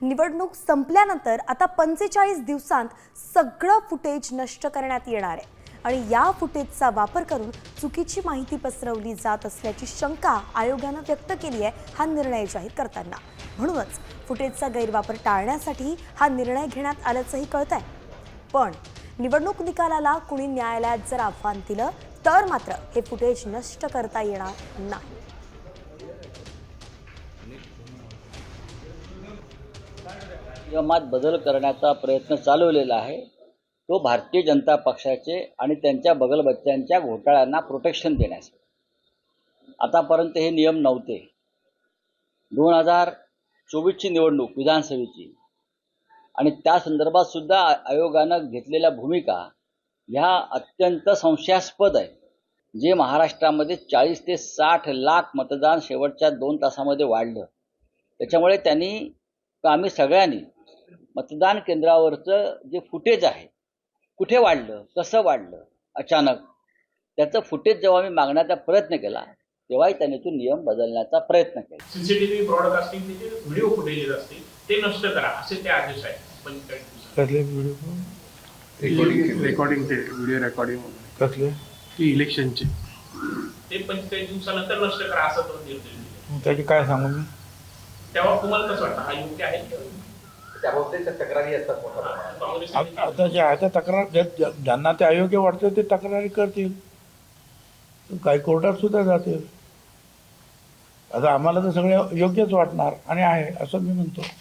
निवडणूक संपल्यानंतर आता पंचेचाळीस दिवसांत सगळं फुटेज नष्ट करण्यात येणार आहे. आणि या फुटेजचा वापर करून चुकीची माहिती पसरवली जात असल्याची शंका आयोगानं व्यक्त केली आहे हा निर्णय जाहीर करताना. म्हणूनच फुटेजचा गैरवापर टाळण्यासाठी हा निर्णय घेण्यात आल्याचंही कळत आहे पण निवडणूक निकालाला कुणी न्यायालयात जर आव्हान दिलं तर मात्र हे फुटेज नष्ट करता येणार नाही. नियमात बदल करण्याचा प्रयत्न चालवलेला आहे. तो भारतीय जनता पक्षाचे आणि त्यांच्या बगलबच्च्यांच्या घोटाळ्यांना प्रोटेक्शन देण्यासाठी. आतापर्यंत हे नियम नव्हते. दोन हजार चोवीसची निवडणूक विधानसभेची आणि त्या संदर्भात सुद्धा आयोगानं घेतलेल्या भूमिका ह्या अत्यंत संशयास्पद आहे. जे महाराष्ट्रामध्ये चाळीस ते साठ लाख मतदान शेवटच्या दोन तासामध्ये वाढलं. त्याच्यामुळे त्यांनी आम्ही सगळ्यांनी मतदान केंद्रावरचं जे फुटेज आहे कुठे वाढलं कसं वाढलं अचानक त्याचं फुटेज जेव्हा मी मागण्याचा प्रयत्न केला तेव्हाही त्यांनी तो नियम बदलण्याचा प्रयत्न केला. सीसीटीव्ही ब्रॉडकास्टिंगचे जे व्हिडिओ फुटेजेस असतील ते नष्ट करा असे ते आदेश आहेत. रेकॉर्डिंग रेकॉर्डिंग ते व्हिडिओ रेकॉर्डिंग कसले? ती इलेक्शनची ते पंचेचाळीस दिवसानंतर नष्ट करा असं तो निर्देश त्याची काय सांगू मी? तेव्हा तुम्हाला कसं वाटतं? हा योग्य आहे की? त्याबाबतीच्या तक्रारी असतात मोठ्या प्रमाणात. आता जे आहे त्या तक्रार ज्यांना ते अयोग्य वाटतं ते तक्रारी करतील. काही कोर्टात सुद्धा जातील. आता आम्हाला तर सगळं योग्यच वाटणार आणि आहे असं मी म्हणतो.